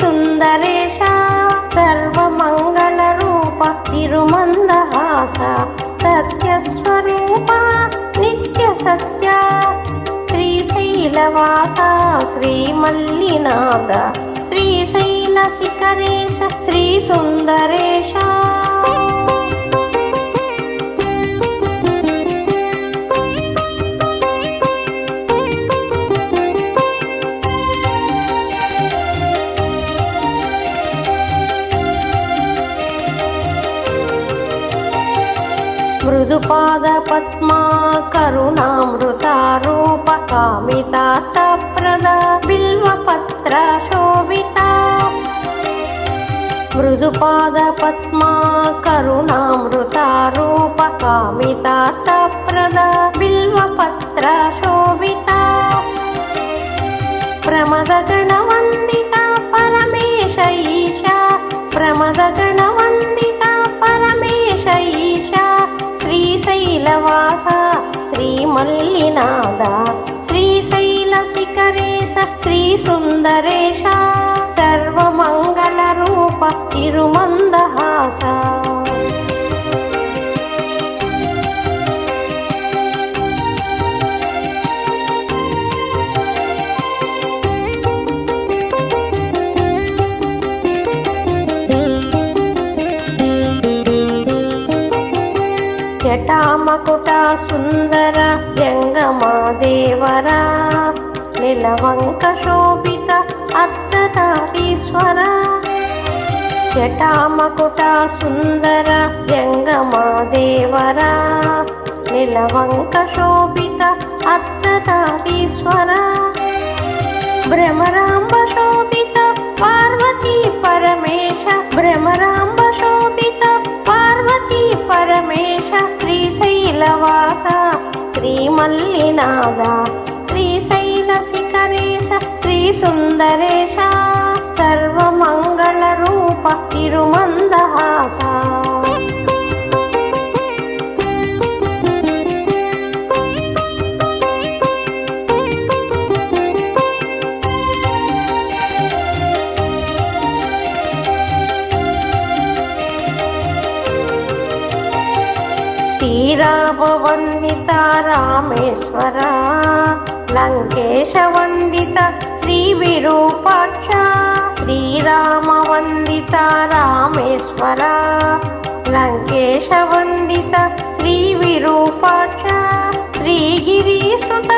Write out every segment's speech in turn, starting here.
సుందరేశ సర్వమంగళరూప తిరుమందహాస సత్యస్వరూప నిత్య సత్య శ్రీశైలవాస శ్రీమల్లినాథ శ్రీశైల శిఖరేశ శ్రీ మృదుపాద పద్మా కరుణామృతారూప కామితార్థప్రద బిల్వపత్ర శోభిత మృదుపాద పద్మా కరుణామృతా శ్రీమల్లినాథ శ్రీశైల శిఖరేశ శ్రీ సుందరేశ సర్వమంగళ రూప తిరుమంద జటామకుట సుందర జంగమాదేవరా నిలవంక శోభిత అర్ధనారీశ్వర జటామకుట సుందర జంగమాదేవరా నిలవంక శోభిత అర్ధనారీశ్వర భ్రమరాంబ శోభ శ్రీమల్లినాథ శ్రీశైల శిఖరేశ శ్రీ సుందరేశ. సర్వమంగళ రూప తిరుమందహాస. శ్రీరామవందిత రామేశ్వర లంకేశ వందిత శ్రీ విరూపాక్ష శ్రీరామవందిత రామేశ్వర లంకేశ వందిత శ్రీ విరూపాక్ష శ్రీగిరి సుత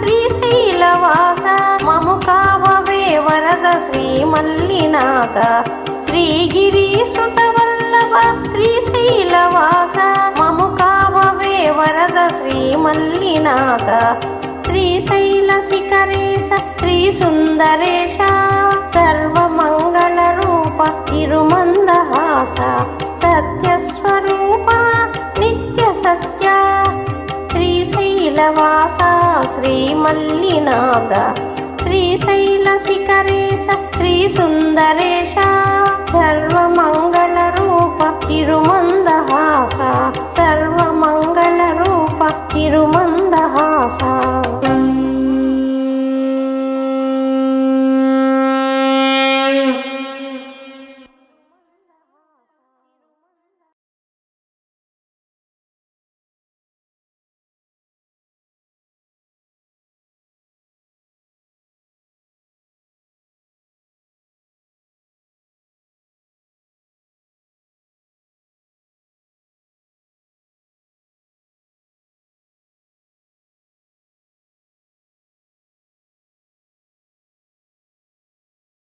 శ్రీశైలవాస మము కావవే వరద శ్రీ మల్లినాథ శ్రీశైల శిఖరేశ శ్రీ సుందరేశ. సర్వమంగళ రూప తిరుమందహాస. సత్యస్వరూప నిత్య సత్య. శ్రీశైలవాస శ్రీమల్లినాథ శ్రీశైల శిఖరేశ శ్రీ సుందరేశ. సర్వం